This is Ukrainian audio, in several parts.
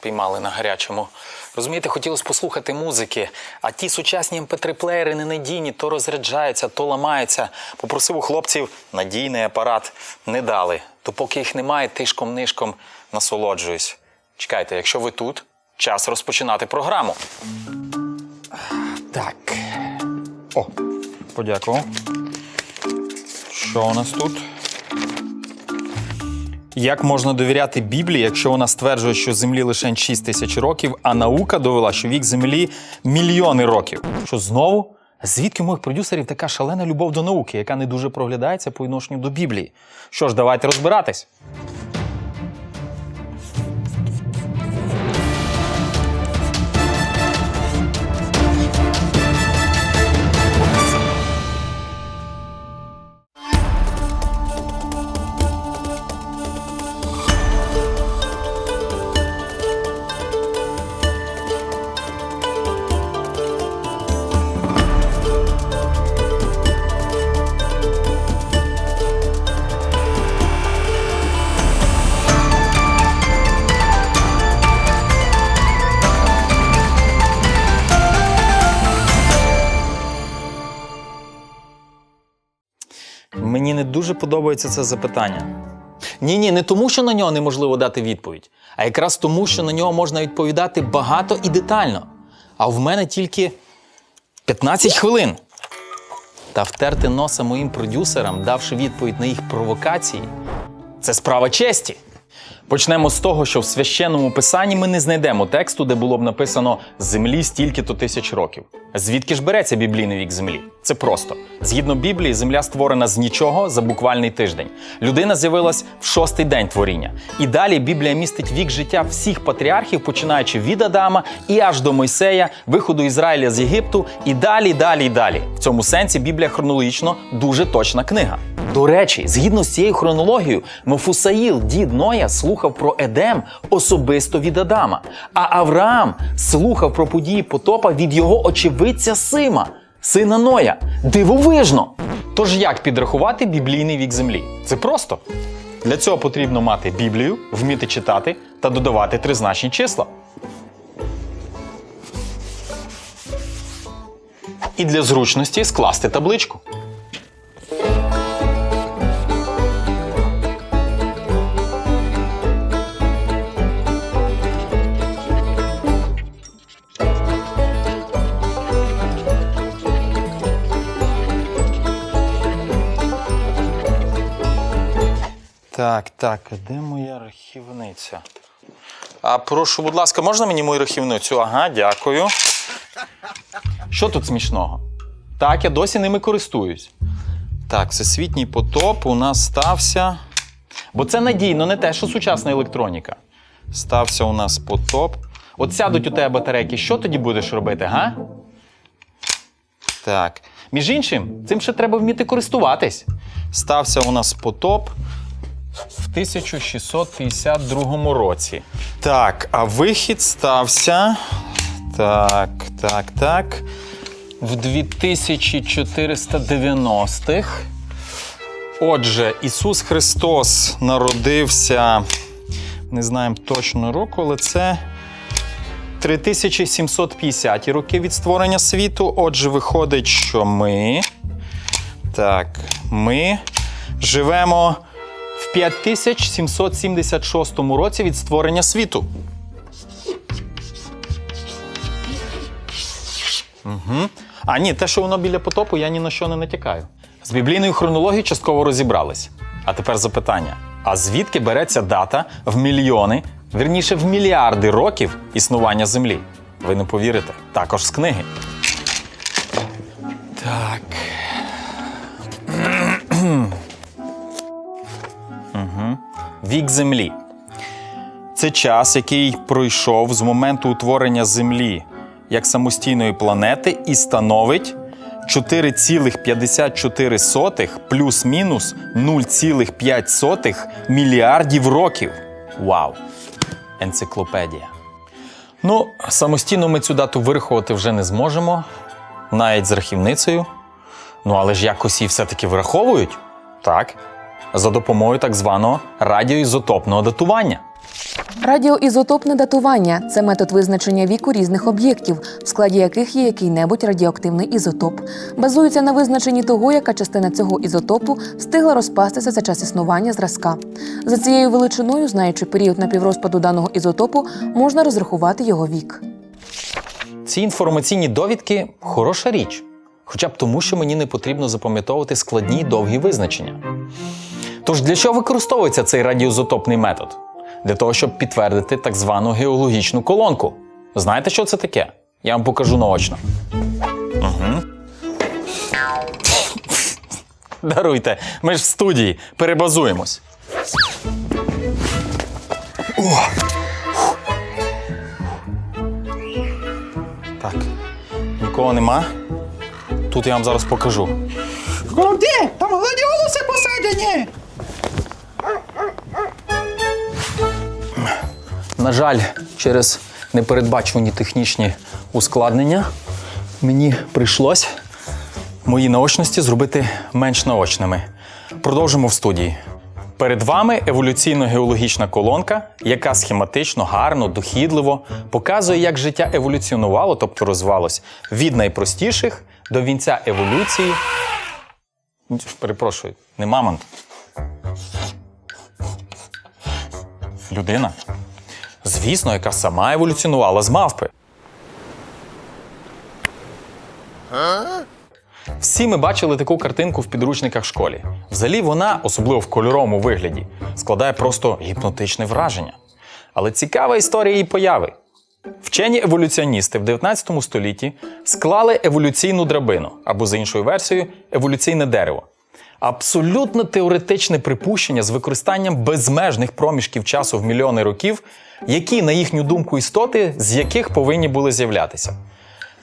спіймали на гарячому. Розумієте, хотілося послухати музики, а ті сучасні mp3-плеєри ненадійні, то розряджаються, то ламаються. Попросив у хлопців надійний апарат. Не дали. То поки їх немає, тишком-нишком насолоджуюсь. Чекайте, якщо ви тут, час розпочинати програму. Так. О, подякував. Що у нас тут? Як можна довіряти Біблії, якщо вона стверджує, що землі лише 6 тисяч років, а наука довела, що вік землі мільйони років? Що знову? Звідки у моїх продюсерів така шалена любов до науки, яка не дуже проглядається по відношенню до Біблії? Що ж, давайте розбиратись. Дуже подобається це запитання. Ні, ні, не тому, що на нього неможливо дати відповідь, а якраз тому, що на нього можна відповідати багато і детально. А в мене тільки 15 хвилин. Та втерти носа моїм продюсерам, давши відповідь на їх провокації, це справа честі. Почнемо з того, що в священному писанні ми не знайдемо тексту, де було б написано землі стільки-то тисяч років. Звідки ж береться біблійний вік землі? Це просто. Згідно Біблії, земля створена з нічого за буквальний тиждень. Людина з'явилась в шостий день творіння. І далі Біблія містить вік життя всіх патріархів, починаючи від Адама і аж до Мойсея, виходу Ізраїля з Єгипту, і далі, далі, і далі. В цьому сенсі Біблія хронологічно дуже точна книга. До речі, згідно з цією хронологією, Мефусаїл, дід Ноя, слухав про Едем особисто від Адама, а Авраам слухав про події потопа від його очевидця Сима, сина Ноя. Дивовижно! Тож як підрахувати біблійний вік землі? Це просто. Для цього потрібно мати Біблію, вміти читати та додавати тризначні числа. І для зручності скласти табличку. Так, так, де моя рахівниця? А прошу, будь ласка, можна мені мою рахівницю? Ага, дякую. Що тут смішного? Так, я досі ними користуюсь. Так, всесвітній потоп у нас стався. Бо це надійно, не те, що сучасна електроніка. Стався у нас потоп. От сядуть у тебе батарейки, що тоді будеш робити, га? Так. Між іншим, цим ще треба вміти користуватись. Стався у нас потоп в 1652 році. Так, а вихід стався. Так, так, так. В 2490-х. Отже, Ісус Христос народився, не знаємо точно року, але це 3750 роки від створення світу. Отже, виходить, що ми. Так, ми живемо в 5776 році від створення світу. Угу. А ні, те, що воно біля потопу, я ні на що не натякаю. З біблійною хронологією частково розібрались. А тепер запитання: а звідки береться дата в мільйони, вірніше в мільярди років існування Землі? Ви не повірите, також з книги. Так. Вік Землі. Це час, який пройшов з моменту утворення Землі як самостійної планети і становить 4,54 плюс-мінус 0,5 мільярдів років. Вау! Енциклопедія. Ну, самостійно ми цю дату вирахувати вже не зможемо, навіть з рахівницею. Ну, але ж якось її все-таки враховують. Так. За допомогою так званого радіоізотопного датування. Радіоізотопне датування це метод визначення віку різних об'єктів, в складі яких є який-небудь радіоактивний ізотоп. Базується на визначенні того, яка частина цього ізотопу встигла розпастися за час існування зразка. За цією величиною, знаючи період напіврозпаду даного ізотопу, можна розрахувати його вік. Ці інформаційні довідки хороша річ, хоча б тому, що мені не потрібно запам'ятовувати складні й довгі визначення. Тож для чого використовується цей радіоізотопний метод? Для того, щоб підтвердити так звану геологічну колонку. Знаєте, що це таке? Я вам покажу наочно. Угу. Даруйте, ми ж в студії, перебазуємось. Так, нікого нема. Тут я вам зараз покажу. Куди? Там гладіолуси посаджені. На жаль, через непередбачувані технічні ускладнення мені прийшлось мої наочності зробити менш наочними. Продовжимо в студії. Перед вами еволюційно-геологічна колонка, яка схематично, гарно, дохідливо показує, як життя еволюціонувало, тобто розвивалось від найпростіших до вінця еволюції. Перепрошую, не мамонт. Людина. Звісно, яка сама еволюціонувала з мавпи. Всі ми бачили таку картинку в підручниках школі. Взагалі вона, особливо в кольоровому вигляді, складає просто гіпнотичне враження. Але цікава історія її появи. Вчені еволюціоністи в 19 столітті склали еволюційну драбину, або за іншою версією, еволюційне дерево. Абсолютно теоретичне припущення з використанням безмежних проміжків часу в мільйони років, які, на їхню думку, істоти, з яких повинні були з'являтися.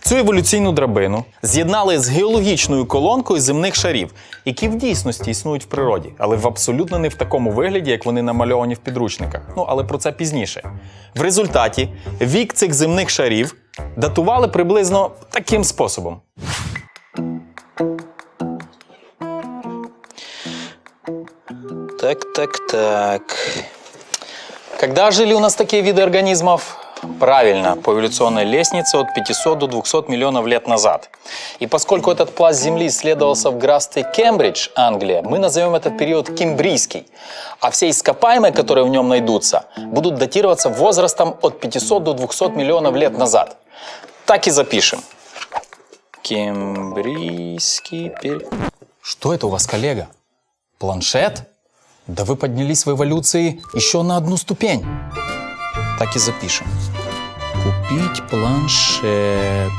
Цю еволюційну драбину з'єднали з геологічною колонкою земних шарів, які в дійсності існують в природі, але в абсолютно не в такому вигляді, як вони намальовані в підручниках. Ну але про це пізніше. В результаті вік цих земних шарів датували приблизно таким способом. Так, так, так. Когда жили у нас такие виды организмов? Правильно, по эволюционной лестнице от 500 до 200 миллионов лет назад. И поскольку этот пласт Земли исследовался в графстве Кембридж, Англия, мы назовем этот период Кембрийский. А все ископаемые, которые в нем найдутся, будут датироваться возрастом от 500 до 200 миллионов лет назад. Так и запишем. Кембрийский период. Что это у вас, коллега? Планшет? Да вы поднялись в эволюции еще на одну ступень. Так і запишемо. Купіть планшет.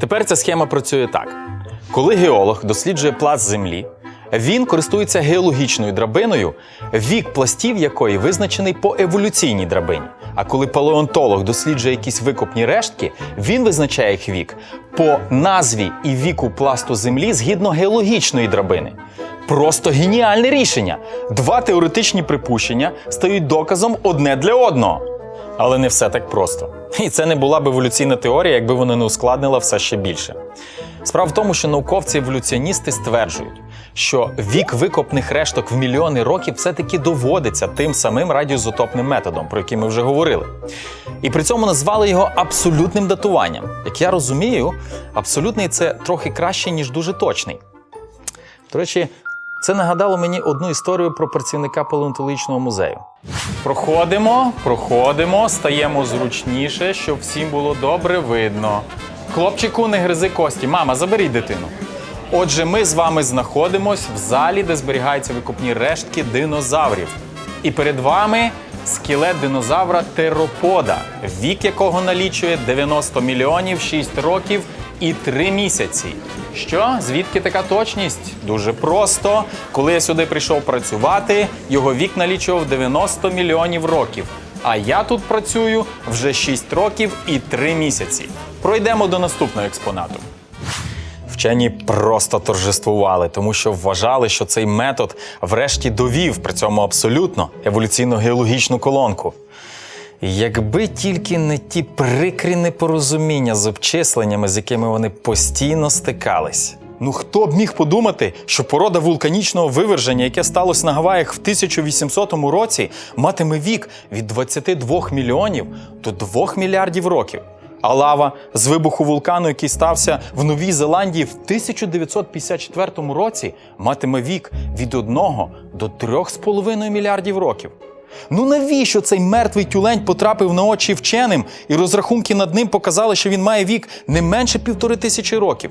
Тепер ця схема працює так: коли геолог досліджує пласт землі, він користується геологічною драбиною, вік пластів якої визначений по еволюційній драбині. А коли палеонтолог досліджує якісь викопні рештки, він визначає їх вік по назві і віку пласту землі згідно геологічної драбини. Просто геніальне рішення. Два теоретичні припущення стають доказом одне для одного. Але не все так просто. І це не була б еволюційна теорія, якби вона не ускладнила все ще більше. Справа в тому, що науковці-еволюціоністи стверджують, що вік викопних решток в мільйони років все-таки доводиться тим самим радіоізотопним методом, про який ми вже говорили. І при цьому назвали його абсолютним датуванням. Як я розумію, абсолютний це трохи краще, ніж дуже точний. До речі, це нагадало мені одну історію про працівника палеонтологічного музею. Проходимо, проходимо, стаємо зручніше, щоб всім було добре видно. Хлопчику, не гризи кості. Мама, заберіть дитину. Отже, ми з вами знаходимось в залі, де зберігаються викопні рештки динозаврів. І перед вами скелет динозавра теропода, вік якого налічує 90 мільйонів 6 років і 3 місяці. Що? Звідки така точність? Дуже просто. Коли я сюди прийшов працювати, його вік налічував 90 мільйонів років. А я тут працюю вже 6 років і 3 місяці. Пройдемо до наступного експонату. Вчені просто торжествували, тому що вважали, що цей метод врешті довів при цьому абсолютно еволюційно-геологічну колонку. Якби тільки не ті прикрі непорозуміння з обчисленнями, з якими вони постійно стикались. Ну хто б міг подумати, що порода вулканічного виверження, яке сталося на Гаваях в 1800 році, матиме вік від 22 мільйонів до 2 мільярдів років. А лава з вибуху вулкану, який стався в Новій Зеландії в 1954 році, матиме вік від 1 до 3,5 мільярдів років. Ну навіщо цей мертвий тюлень потрапив на очі вченим, і розрахунки над ним показали, що він має вік не менше півтори тисячі років?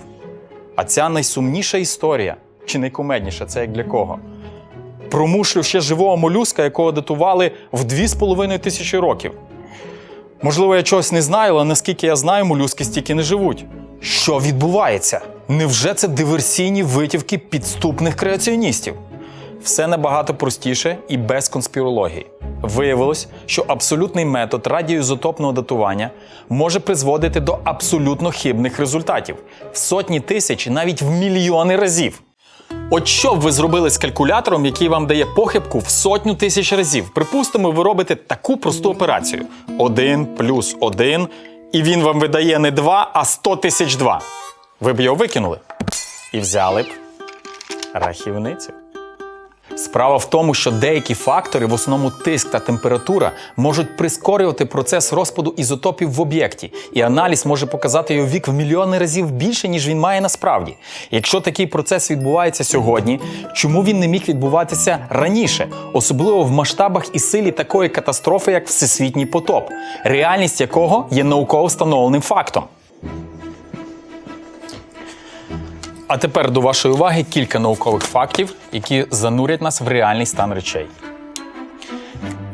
А ця найсумніша історія, чи найкумедніша, це як для кого? Про мушлю ще живого молюска, якого датували в 2,5 тисячі років. Можливо, я чогось не знаю, але наскільки я знаю, молюски стільки не живуть. Що відбувається? Невже це диверсійні витівки підступних креаціоністів? Все набагато простіше і без конспірології. Виявилось, що абсолютний метод радіоізотопного датування може призводити до абсолютно хибних результатів в сотні тисяч, навіть в мільйони разів. От що б ви зробили з калькулятором, який вам дає похибку в сотню тисяч разів? Припустимо, ви робите таку просту операцію: 1 плюс 1, і він вам видає не 2, а 100 тисяч 2. Ви б його викинули і взяли б рахівницю. Справа в тому, що деякі фактори, в основному тиск та температура, можуть прискорювати процес розпаду ізотопів в об'єкті, і аналіз може показати його вік в мільйони разів більше, ніж він має насправді. Якщо такий процес відбувається сьогодні, чому він не міг відбуватися раніше, особливо в масштабах і силі такої катастрофи, як всесвітній потоп, реальність якого є науково встановленим фактом. А тепер до вашої уваги кілька наукових фактів, які занурять нас в реальний стан речей.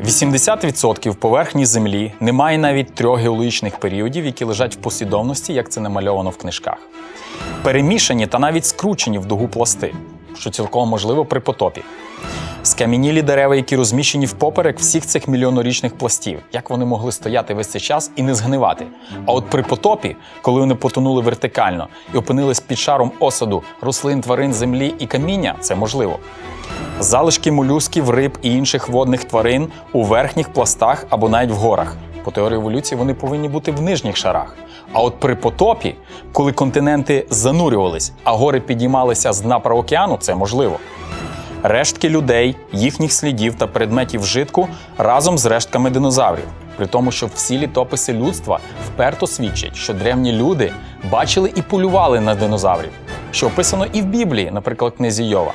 80% поверхні Землі немає навіть трьох геологічних періодів, які лежать в послідовності, як це намальовано в книжках. Перемішані та навіть скручені в дугу пласти, що цілком можливо при потопі. Скам'янілі дерева, які розміщені впоперек всіх цих мільйонорічних пластів, як вони могли стояти весь цей час і не згнивати. А от при потопі, коли вони потонули вертикально і опинились під шаром осаду рослин, тварин, землі і каміння, це можливо. Залишки молюсків, риб і інших водних тварин у верхніх пластах або навіть в горах. По теорії еволюції вони повинні бути в нижніх шарах. А от при потопі, коли континенти занурювались, а гори підіймалися з дна праокеану, це можливо. Рештки людей, їхніх слідів та предметів вжитку разом з рештками динозаврів. При тому, що всі літописи людства вперто свідчать, що древні люди бачили і полювали на динозаврів, що описано і в Біблії, наприклад, книзі Йова.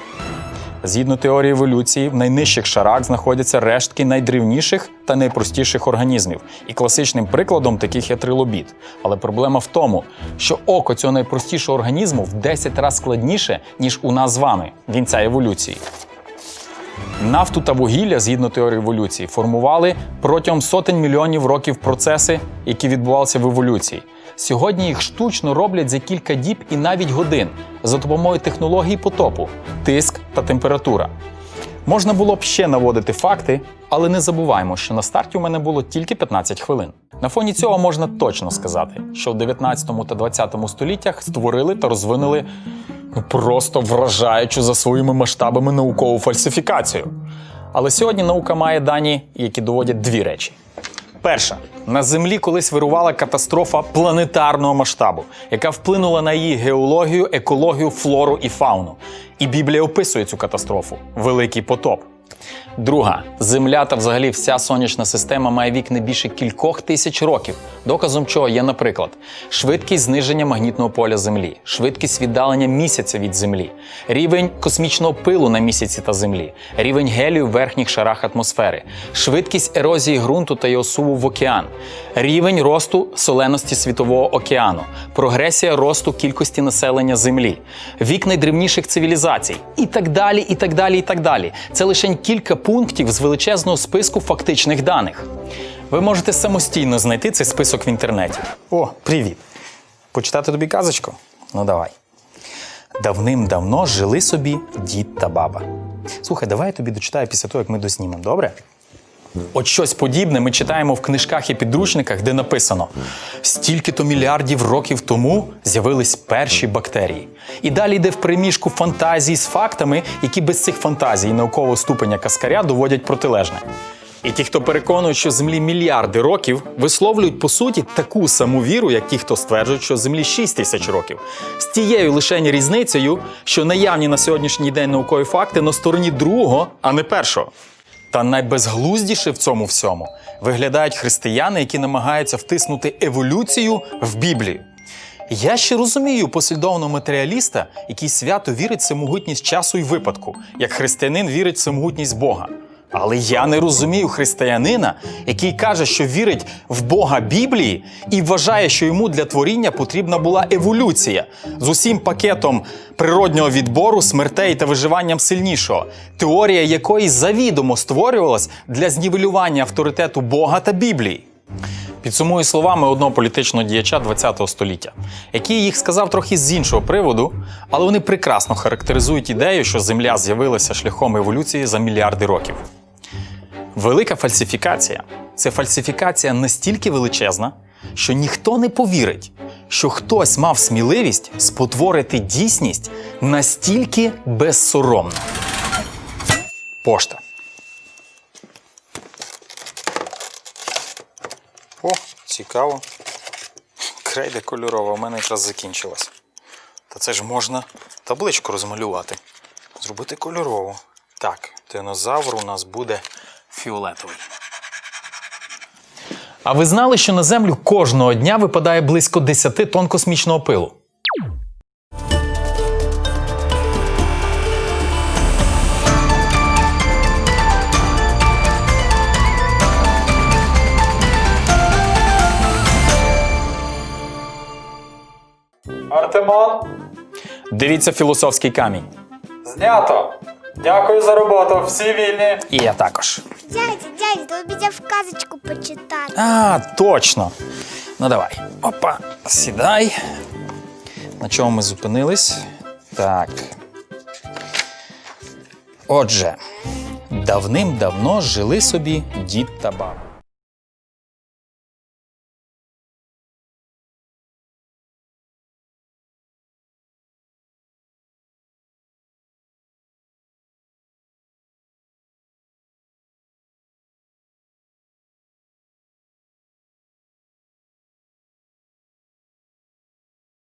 Згідно теорії еволюції, в найнижчих шарах знаходяться рештки найдревніших та найпростіших організмів. І класичним прикладом таких є трилобіт. Але проблема в тому, що око цього найпростішого організму в 10 разів складніше, ніж у нас з вами, вінця еволюції. Нафту та вугілля, згідно теорії еволюції, формували протягом сотень мільйонів років процеси, які відбувалися в еволюції. Сьогодні їх штучно роблять за кілька діб і навіть годин за допомогою технологій потопу, тиск та температура. Можна було б ще наводити факти, але не забуваємо, що на старті у мене було тільки 15 хвилин. На фоні цього можна точно сказати, що в 19 та 20 століттях створили та розвинули ну, просто вражаючу за своїми масштабами наукову фальсифікацію. Але сьогодні наука має дані, які доводять дві речі. Перша на землі колись вирувала катастрофа планетарного масштабу, яка вплинула на її геологію, екологію, флору і фауну. І Біблія описує цю катастрофу великий потоп. Друга земля та взагалі вся сонячна система має вік не більше кількох тисяч років. Доказом чого є, наприклад, швидкість зниження магнітного поля Землі, швидкість віддалення місяця від Землі, рівень космічного пилу на місяці та Землі, рівень гелію в верхніх шарах атмосфери, швидкість ерозії ґрунту та його суву в океан, рівень росту соленості світового океану, прогресія росту кількості населення Землі, вік найдревніших цивілізацій і так далі, і так далі, і так далі. Це лише кілька пунктів з величезного списку фактичних даних. Ви можете самостійно знайти цей список в інтернеті. О, привіт! Почитати тобі казочку? Ну давай. Давним-давно жили собі дід та баба. Слухай, давай я тобі дочитаю після того, як ми доснімемо, добре? От щось подібне ми читаємо в книжках і підручниках, де написано: стільки-то мільярдів років тому з'явились перші бактерії. І далі йде в приміжку фантазії з фактами, які без цих фантазій наукового ступеня каскаря доводять протилежне. І ті, хто переконують, що землі мільярди років, висловлюють по суті таку саму віру, як ті, хто стверджують, що землі 6 тисяч років. З тією лише різницею, що наявні на сьогоднішній день наукові факти на стороні другого, а не першого. Та найбезглуздіше в цьому всьому виглядають християни, які намагаються втиснути еволюцію в Біблію. Я ще розумію послідовного матеріаліста, який свято вірить в всемогутність часу і випадку, як християнин вірить в всемогутність Бога. Але я не розумію християнина, який каже, що вірить в Бога Біблії і вважає, що йому для творіння потрібна була еволюція з усім пакетом природнього відбору, смертей та виживанням сильнішого, теорія якої завідомо створювалась для знівелювання авторитету Бога та Біблії. Підсумую словами одного політичного діяча ХХ століття, який їх сказав трохи з іншого приводу, але вони прекрасно характеризують ідею, що Земля з'явилася шляхом еволюції за мільярди років. Велика фальсифікація це фальсифікація настільки величезна, що ніхто не повірить, що хтось мав сміливість спотворити дійсність настільки безсоромно. Пошта. О, цікаво. Крейда кольорова, у мене якраз закінчилась. Та це ж можна табличку розмалювати. Зробити кольорову. Так, динозавр у нас буде фіолетовий. А ви знали, що на Землю кожного дня випадає близько 10 тонн космічного пилу? Артемон, Дивіться філософський камінь. знято. Дякую за роботу. Всі вільні. І я також. Дядя, дядя, то обіцяв казочку почитати. А, точно. Ну давай. Опа, сідай. На чому ми зупинились? Так. Отже, давним-давно жили собі дід та баба.